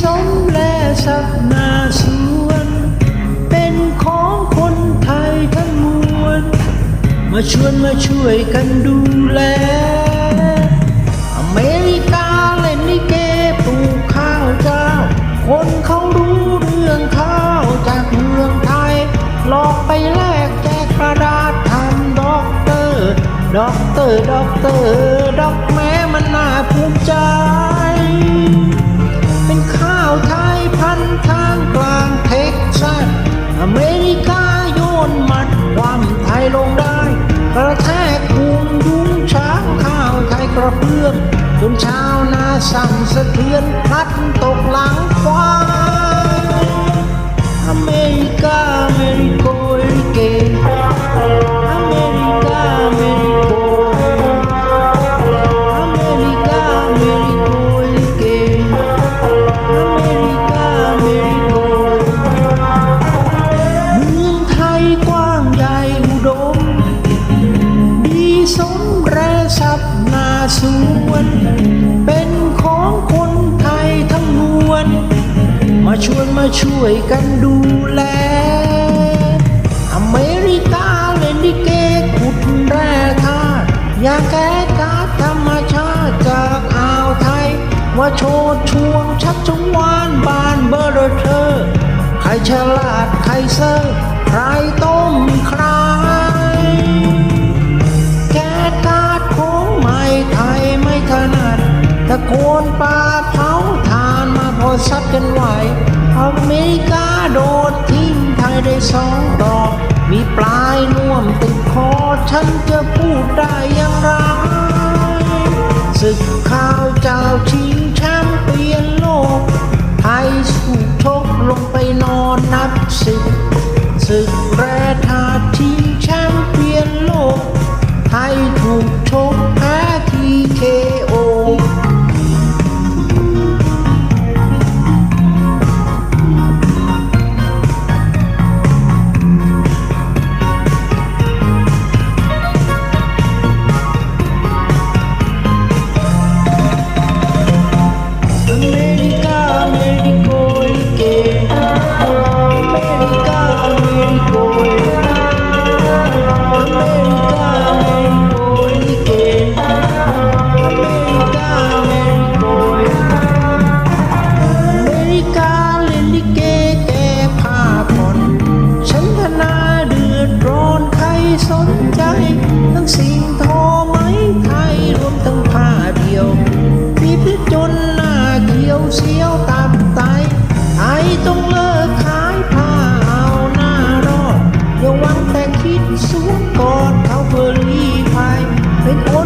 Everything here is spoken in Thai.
ชมแลสักนาสวน เป็นของคนไทยทั้งมวล มาชวนมาช่วยกันดูแล อเมริกาเล่นนิเกปลูกข้าวเจ้า คนเขารู้เรื่องข้าวจากเมืองไทย หลอกไปแลกแจกกระดาษทำด็อกเตอร์ ด็อกเตอร์ ด็อกเตอร์ ด็อกแม้มันน่าภูมิใจ ลงได้กระแทกพุงยุ้งช้างข้าวไทยกระเพื่อมจนชาวนาสั่นสะเทือนพลัดตก ช่วยกันดูแล อเมริกาเล่นดิเกขุดแร่ธาตุยาแก้การธรรมชาติจากอ่าวไทย ว่าโชดช่วงชักชงวานบานเบอร์เธอ ใครฉลาดใครเซอร์ใครต้มใครแกกาดของใหม่ไทยไม่ถนัดตะโกนปลาเผาทานมาพอซัดกันไหว อเมริกาโดดทิ้งไทยได้สองดอก มีปลายน่วมติดคอฉันจะพูดได้อย่างไรศึกข้าวเจ้าชี สิงทอไหมไทยรวมทั้งผ้าเดียวมีพิจนหน้าเขียวเสียวตับไตไอต้องเลิกขายผ้าเอาหน้ารอดอย่าหวังแต่คิดสูงกอดเขาเพื่อรีภัยเป็นคนไมวยไทยเรายังเป็น